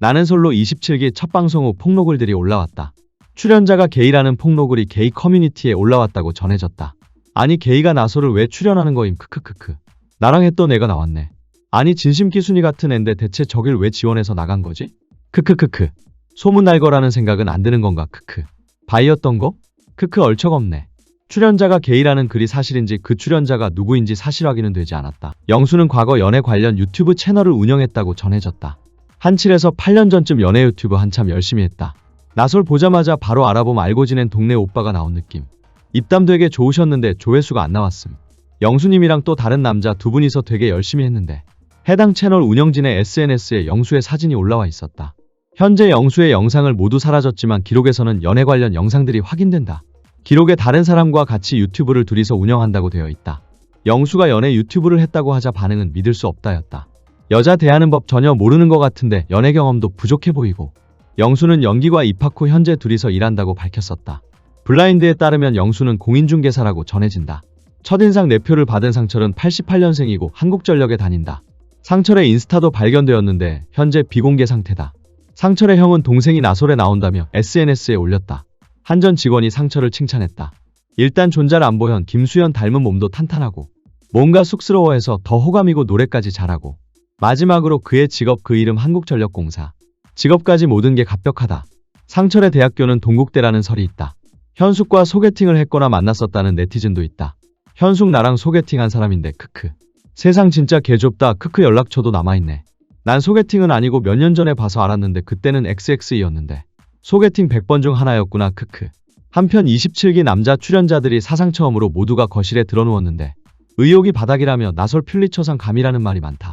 나는 솔로 27기 첫 방송 후 폭로글들이 올라왔다. 출연자가 게이라는 폭로글이 게이 커뮤니티에 올라왔다고 전해졌다. 아니 게이가 나소를 왜 출연하는 거임 크크크크. 나랑 했던 애가 나왔네. 아니 진심 기순이 같은 앤데 대체 저길 왜 지원해서 나간 거지? 크크크크. 소문 날 거라는 생각은 안 드는 건가 크크. 바이였던 거? 크크 얼척없네. 출연자가 게이라는 글이 사실인지 그 출연자가 누구인지 사실 확인은 되지 않았다. 영수는 과거 연애 관련 유튜브 채널을 운영했다고 전해졌다. 한 7에서 8년 전쯤 연애 유튜브 한참 열심히 했다. 나솔 보자마자 바로 알아보면 알고 지낸 동네 오빠가 나온 느낌. 입담 되게 좋으셨는데 조회수가 안 나왔음. 영수님이랑 또 다른 남자 두 분이서 되게 열심히 했는데 해당 채널 운영진의 SNS에 영수의 사진이 올라와 있었다. 현재 영수의 영상을 모두 사라졌지만 기록에서는 연애 관련 영상들이 확인된다. 기록에 다른 사람과 같이 유튜브를 둘이서 운영한다고 되어 있다. 영수가 연애 유튜브를 했다고 하자 반응은 믿을 수 없다였다. 여자 대하는 법 전혀 모르는 것 같은데 연애 경험도 부족해 보이고 영수는 연기과 입학 후 현재 둘이서 일한다고 밝혔었다. 블라인드에 따르면 영수는 공인중개사라고 전해진다. 첫인상 내표를 받은 상철은 88년생이고 한국전력에 다닌다. 상철의 인스타도 발견되었는데 현재 비공개 상태다. 상철의 형은 동생이 나솔에 나온다며 SNS에 올렸다. 한전 직원이 상철을 칭찬했다. 일단 존잘 안보현 김수현 닮은 몸도 탄탄하고 뭔가 쑥스러워해서 더 호감이고 노래까지 잘하고 마지막으로 그의 직업 그 이름 한국전력공사 직업까지 모든 게 갑벽하다. 상철의 대학교는 동국대라는 설이 있다. 현숙과 소개팅을 했거나 만났었다는 네티즌도 있다. 현숙 나랑 소개팅한 사람인데 크크. 세상 진짜 개좁다 크크 연락처도 남아있네. 난 소개팅은 아니고 몇 년 전에 봐서 알았는데 그때는 XX이었는데 소개팅 100번 중 하나였구나 크크. 한편 27기 남자 출연자들이 사상 처음으로 모두가 거실에 드러누웠는데 의욕이 바닥이라며 나설 퓰리처상 감이라는 말이 많다.